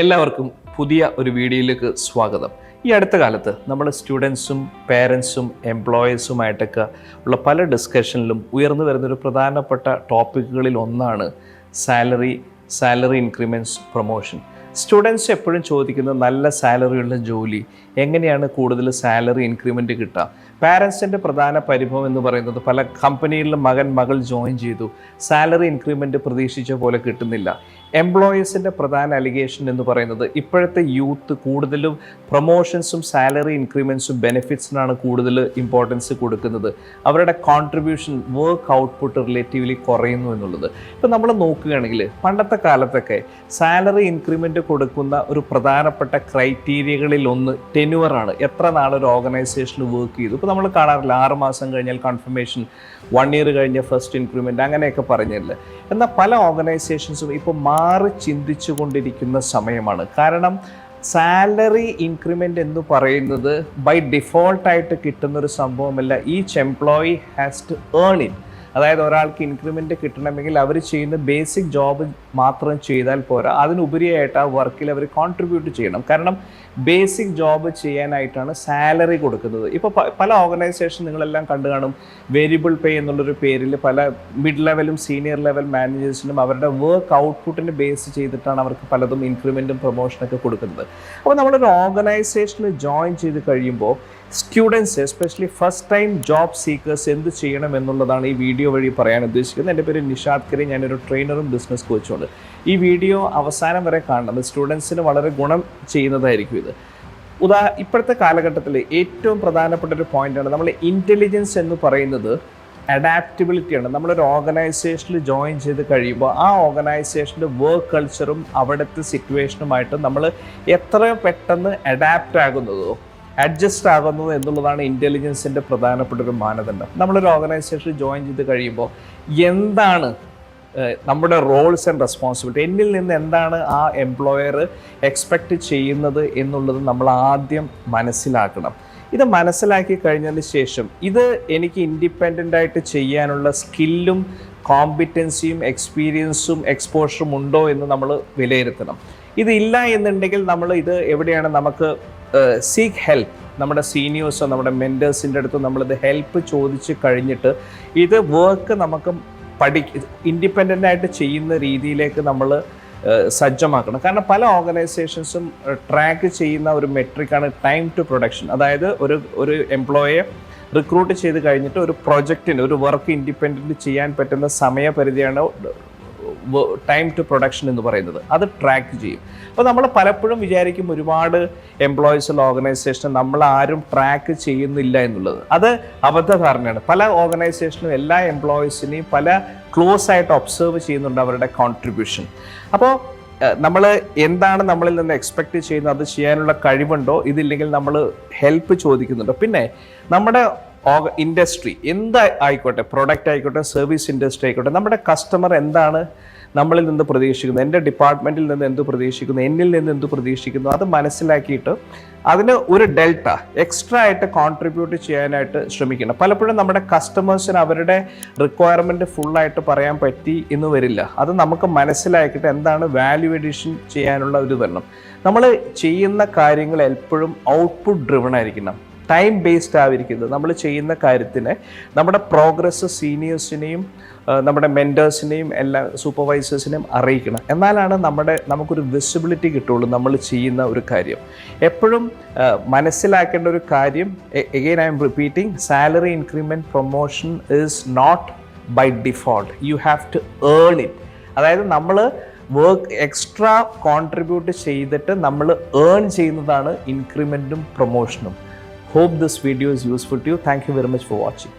എല്ലാവർക്കും പുതിയ ഒരു വീഡിയോയിലേക്ക് സ്വാഗതം. ഈ അടുത്ത കാലത്ത് നമ്മൾ സ്റ്റുഡൻസും പേരൻസും എംപ്ലോയീസുമായിട്ടൊക്കെ ഉള്ള പല ഡിസ്കഷനിലും ഉയർന്നു വരുന്നൊരു പ്രധാനപ്പെട്ട ടോപ്പിക്കുകളിൽ ഒന്നാണ് salary salary increments promotion. Students എപ്പോഴും ചോദിക്കുന്നത് നല്ല സാലറിയുള്ള ജോലി എങ്ങനെയാണ് കൂടുതൽ സാലറി ഇൻക്രിമെന്റ് കിട്ടുക? പാരൻസിന്റെ പ്രധാന പരിഭവം എന്ന് പറയുന്നത് പല കമ്പനികളിലും മകൻ മകൾ ജോയിൻ ചെയ്തു. സാലറി ഇൻക്രിമെന്റ് പ്രതീക്ഷിച്ച പോലെ കിട്ടുന്നില്ല. എംപ്ലോയീസിന്റെ പ്രധാന അലിഗേഷൻ എന്ന് പറയുന്നത് ഇപ്പോഴത്തെ യൂത്ത് കൂടുതലും പ്രൊമോഷൻസും സാലറി ഇൻക്രിമെൻസും ബെനിഫിറ്റ്സിനാണ് കൂടുതൽ ഇമ്പോർട്ടൻസ് കൊടുക്കുന്നത്. അവരുടെ കോൺട്രിബ്യൂഷൻ വർക്ക് ഔട്ട്പുട്ട് റിലേറ്റീവ്ലി കുറയുന്നു എന്നുള്ളത്. ഇപ്പം നമ്മൾ നോക്കുകയാണെങ്കിൽ പണ്ടത്തെ കാലത്തൊക്കെ സാലറി ഇൻക്രിമെന്റ് കൊടുക്കുന്ന ഒരു പ്രധാനപ്പെട്ട ക്രൈറ്റീരിയകളിൽ ഒന്ന് ടെനുവറാണ് എത്ര നാൾ ഒരു ഓർഗനൈസേഷനിൽ വർക്ക് ചെയ്തു? ഇപ്പോൾ നമ്മൾ കാണാറില്ല ആറ് മാസം കഴിഞ്ഞാൽ കൺഫർമേഷൻ വൺ ഇയർ കഴിഞ്ഞ ഫസ്റ്റ് ഇൻക്രിമെന്റ് അങ്ങനെയൊക്കെ പറഞ്ഞില്ല? എന്നാൽ പല ഓർഗനൈസേഷൻസും ഇപ്പോൾ മാറി ചിന്തിച്ചു കൊണ്ടിരിക്കുന്ന സമയമാണ്. കാരണം സാലറി ഇൻക്രിമെന്റ് എന്ന് പറയുന്നത് ബൈ ഡിഫോൾട്ടായിട്ട് കിട്ടുന്നൊരു സംഭവമല്ല. Each employee has to earn it അതായത് ഒരാൾക്ക് ഇൻക്രിമെന്റ് കിട്ടണമെങ്കിൽ അവർ ചെയ്യുന്ന ബേസിക് ജോബ് മാത്രം ചെയ്താൽ പോരാ. അതിനുപരിയായിട്ട് ആ വർക്കിൽ അവർ കോൺട്രിബ്യൂട്ട് ചെയ്യണം. കാരണം ബേസിക് ജോബ് ചെയ്യാനായിട്ടാണ് സാലറി കൊടുക്കുന്നത്. ഇപ്പോൾ പല ഓർഗനൈസേഷൻ നിങ്ങളെല്ലാം കണ്ടു കാണും. വേരിയബിൾ പേ എന്നുള്ളൊരു പേരിൽ പല മിഡ് ലെവലും സീനിയർ ലെവൽ മാനേജേഴ്സിനും അവരുടെ വർക്ക് ഔട്ട്പുട്ടിന് ബേസ് ചെയ്തിട്ടാണ് അവർക്ക് പലതും ഇൻക്രിമെന്റും പ്രൊമോഷനൊക്കെ കൊടുക്കുന്നത്. അപ്പോൾ നമ്മളൊരു ഓർഗനൈസേഷനിൽ ജോയിൻ ചെയ്ത് കഴിയുമ്പോൾ students especially first time job seekers എന്ത് ചെയ്യണം എന്നുള്ളതാണ് ഈ വീഡിയോ വഴി പറയാൻ ഉദ്ദേശിക്കുന്നത്. എന്റെ പേര് നിഷാദ് കരി. ഞാനൊരു ട്രെയിനറും ബിസിനസ് കോച്ചുമാണ്. ഈ വീഡിയോ അവസാനം വരെ കാണണം. സ്റ്റുഡൻസിന് വളരെ ഗുണം ചെയ്യുന്നതായിരിക്കും ഇത്. ഉദാ ഇപ്പോഴത്തെ കാലഘട്ടത്തിൽ ഏറ്റവും പ്രധാനപ്പെട്ട ഒരു പോയിന്റാണ് നമ്മൾ ഇന്റലിജൻസ് എന്ന് പറയുന്നത് അഡാപ്റ്റബിലിറ്റിയാണ് നമ്മളൊരു ഓർഗനൈസേഷനിൽ ജോയിൻ ചെയ്ത് കഴിയുമ്പോൾ ആ ഓർഗനൈസേഷന്റെ വർക്ക് കൾച്ചറും അവിടുത്തെ സിറ്റുവേഷനുമായിട്ട് നമ്മൾ എത്ര പെട്ടെന്ന് അഡാപ്റ്റ് ആകുന്നതോ അഡ്ജസ്റ്റ് ആകുന്നു എന്നുള്ളതാണ് ഇന്റലിജൻസിന്റെ പ്രധാനപ്പെട്ട ഒരു മാനദണ്ഡം. നമ്മളൊരു ഓർഗനൈസേഷൻ ജോയിൻ ചെയ്ത് കഴിയുമ്പോൾ എന്താണ് നമ്മുടെ റോൾസ് ആൻഡ് റെസ്പോൺസിബിലിറ്റി എന്നിൽ നിന്ന് എന്താണ് ആ എംപ്ലോയർ എക്സ്പെക്റ്റ് ചെയ്യുന്നത് എന്നുള്ളത് നമ്മൾ ആദ്യം മനസ്സിലാക്കണം. ഇത് മനസ്സിലാക്കി കഴിഞ്ഞതിന് ശേഷം ഇത് എനിക്ക് ഇൻഡിപെൻഡന്റ് ആയിട്ട് ചെയ്യാനുള്ള സ്കില്ലും കോമ്പിറ്റൻസിയും എക്സ്പീരിയൻസും എക്സ്പോഷറും ഉണ്ടോ എന്ന് നമ്മൾ വിലയിരുത്തണം. ഇതില്ല എന്നുണ്ടെങ്കിൽ നമ്മൾ ഇത് എവിടെയാണ് നമുക്ക് സീക്ക് ഹെൽപ്പ് നമ്മുടെ സീനിയേഴ്സോ നമ്മുടെ മെന്റേഴ്സിന്റെ അടുത്ത് നമ്മളിത് ഹെൽപ്പ് ചോദിച്ച് കഴിഞ്ഞിട്ട് ഇത് വർക്ക് നമുക്ക് പഠി ഇൻഡിപെൻഡന്റ് ആയിട്ട് ചെയ്യുന്ന രീതിയിലേക്ക് നമ്മൾ സജ്ജമാക്കണം. കാരണം പല ഓർഗനൈസേഷൻസും ട്രാക്ക് ചെയ്യുന്ന ഒരു മെട്രിക്കാണ് ടൈം ടു പ്രൊഡക്ഷൻ അതായത് ഒരു ഒരു എംപ്ലോയെ റിക്രൂട്ട് ചെയ്ത് കഴിഞ്ഞിട്ട് ഒരു പ്രൊജക്റ്റിന് ഒരു വർക്ക് ഇൻഡിപെൻഡന്റ് ചെയ്യാൻ പറ്റുന്ന സമയപരിധിയാണ് ടൈം ടു പ്രൊഡക്ഷൻ എന്ന് പറയുന്നത്. അത് ട്രാക്ക് ചെയ്യും. അപ്പോൾ നമ്മൾ പലപ്പോഴും വിചാരിക്കും ഒരുപാട് എംപ്ലോയീസ് ഓർഗനൈസേഷൻ നമ്മൾ ആരും ട്രാക്ക് ചെയ്യുന്നില്ല എന്നുള്ളത്. അത് അബദ്ധധാരണയാണ്. പല ഓർഗനൈസേഷനും എല്ലാ എംപ്ലോയീസിനെയും പല ക്ലോസ് ആയിട്ട് ഒബ്സർവ് ചെയ്യുന്നുണ്ട് അവരുടെ കോൺട്രിബ്യൂഷൻ അപ്പോൾ നമ്മൾ എന്താണ് നമ്മളിൽ നിന്ന് എക്സ്പെക്റ്റ് ചെയ്യുന്നത്? അത് ചെയ്യാനുള്ള കഴിവുണ്ടോ? ഇതില്ലെങ്കിൽ നമ്മൾ ഹെൽപ്പ് ചോദിക്കുന്നുണ്ടോ? പിന്നെ നമ്മുടെ ഇൻഡസ്ട്രി എന്ത് ആയിക്കോട്ടെ പ്രൊഡക്റ്റ് ആയിക്കോട്ടെ സർവീസ് ഇൻഡസ്ട്രി ആയിക്കോട്ടെ നമ്മുടെ കസ്റ്റമർ എന്താണ് നമ്മളിൽ നിന്ന് പ്രതീക്ഷിക്കുന്നു എന്റെ ഡിപ്പാർട്ട്മെന്റിൽ നിന്ന് എന്ത് പ്രതീക്ഷിക്കുന്നു എന്നിൽ നിന്ന് എന്ത് പ്രതീക്ഷിക്കുന്നു അത് മനസ്സിലാക്കിയിട്ട് അതിന് ഒരു ഡെൽറ്റ എക്സ്ട്രാ ആയിട്ട് കോൺട്രിബ്യൂട്ട് ചെയ്യാനായിട്ട് ശ്രമിക്കണം. പലപ്പോഴും നമ്മുടെ കസ്റ്റമേഴ്സിന് അവരുടെ റിക്വയർമെന്റ് ഫുള്ളായിട്ട് പറയാൻ പറ്റി എന്ന് വരില്ല. അത് നമുക്ക് മനസ്സിലാക്കിയിട്ട് എന്താണ് വാല്യൂ എഡിഷൻ ചെയ്യാനുള്ള ഒരു വരണം നമ്മൾ ചെയ്യുന്ന കാര്യങ്ങൾ എപ്പോഴും ഔട്ട്പുട്ട് ഡ്രിവൺ ആയിരിക്കണം. ടൈം ബേസ്ഡ് ആയിരിക്കുന്നത്. നമ്മൾ ചെയ്യുന്ന കാര്യത്തിന് നമ്മുടെ പ്രോഗ്രസ് സീനിയേഴ്സിനെയും നമ്മുടെ മെന്റേഴ്സിനെയും എല്ലാ സൂപ്പർവൈസേഴ്സിനെയും അറിയിക്കണം. എന്നാലാണ് നമ്മുടെ നമുക്കൊരു വിസിബിലിറ്റി കിട്ടുള്ളൂ നമ്മൾ ചെയ്യുന്ന ഒരു കാര്യം. എപ്പോഴും മനസ്സിലാക്കേണ്ട ഒരു കാര്യം again I'm repeating salary increment promotion is not by default you have to earn it അതായത് നമ്മൾ വർക്ക് എക്സ്ട്രാ കോൺട്രിബ്യൂട്ട് ചെയ്തിട്ട് നമ്മൾ ഏൺ ചെയ്യുന്നതാണ് ഇൻക്രിമെന്റും പ്രൊമോഷനും Hope this video is useful to you. Thank you very much for watching.